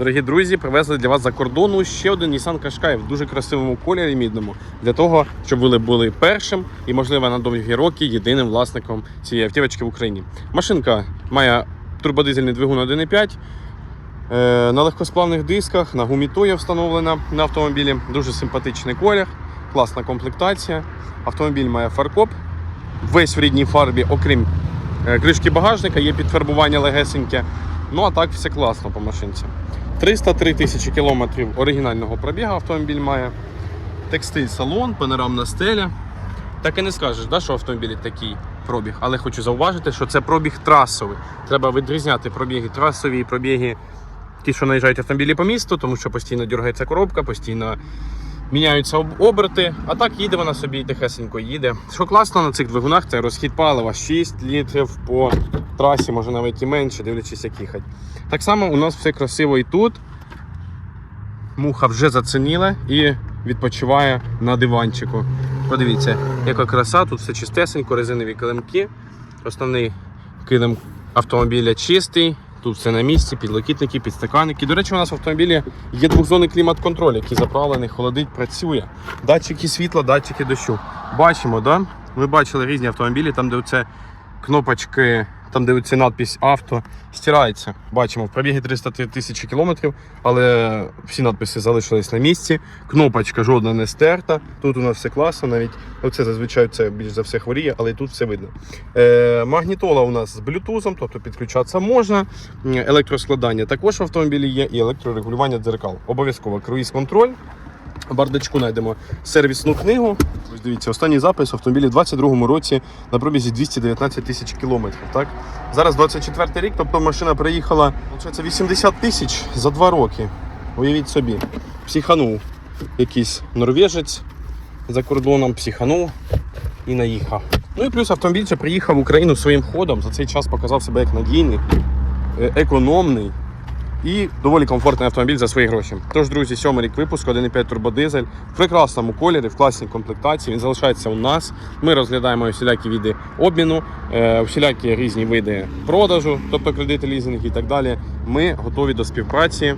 Дорогі друзі, привезли для вас за кордону ще один Nissan Qashqai в дуже красивому кольорі мідному для того, щоб ви були першим і, можливо, на довгі роки єдиним власником цієї автівочки в Україні. Машинка має турбодизельний двигун 1.5. е, На легкосплавних дисках, на гумі Toyo встановлена на автомобілі. Дуже симпатичний колір, класна комплектація. Автомобіль має фаркоп, весь в рідній фарбі, окрім е, кришки багажника, є підфарбування легесеньке. Ну а так все класно по машинці. 303 тисячі кілометрів оригінального пробігу автомобіль має. Текстиль салон, панорамна стеля. Так і не скажеш, да, що автомобілі такий пробіг. Але хочу зауважити, що це пробіг трасовий. Треба відрізняти пробіги трасові і пробіги, ті, що наїжджають автомобілі по місту, тому що постійно дергається коробка, постійно міняються об- оберти. А так їде вона собі тихесенько їде. Що класно на цих двигунах, це розхід палива 6 літрів по трасі, може навіть і менше, дивлячись, як їхати. Так само у нас все красиво і тут. Муха вже зацінила і відпочиває на диванчику. Подивіться, яка краса, тут все чистесенько, резинові килимки. Основний килим автомобіля чистий, тут все на місці, підлокітники, підстаканники. До речі, у нас в автомобілі є двохзонний клімат-контроль, який заправлений, холодить, працює. Датчики світла, датчики дощу. Бачимо, да? ми бачили різні автомобілі, там, де оце кнопочки, там, оце надпись авто, стирається. Бачимо, в пробігі 303 тисячі кілометрів, але всі надписи залишились на місці. Кнопочка жодна не стерта. Тут у нас все класно, навіть оце зазвичай це більш за все хворіє, але і тут все видно. Е, магнітола у нас з блютузом, тобто підключатися можна. Електроскладання також в автомобілі є і електрорегулювання дзеркал. Обов'язково круїз-контроль. В бардачку знайдемо сервісну книгу. Ось дивіться, останній запис автомобілі в 22-му році на пробізі 219 тисяч кілометрів. Так? Зараз 24 рік, тобто машина приїхала це 80 тисяч за два роки. Уявіть собі, психанув якийсь норвежець за кордоном, психанув і наїхав. Ну і плюс автомобіль ще приїхав в Україну своїм ходом. За цей час показав себе як надійний, е, економний і доволі комфортний автомобіль за свої гроші. Тож, друзі, сьомий рік випуску, 1,5 турбодизель в прекрасному кольорі, в класній комплектації. Він залишається у нас. Ми розглядаємо всілякі види обміну, е, всілякі різні види продажу, тобто кредити, лізинг і так далі. Ми готові до співпраці.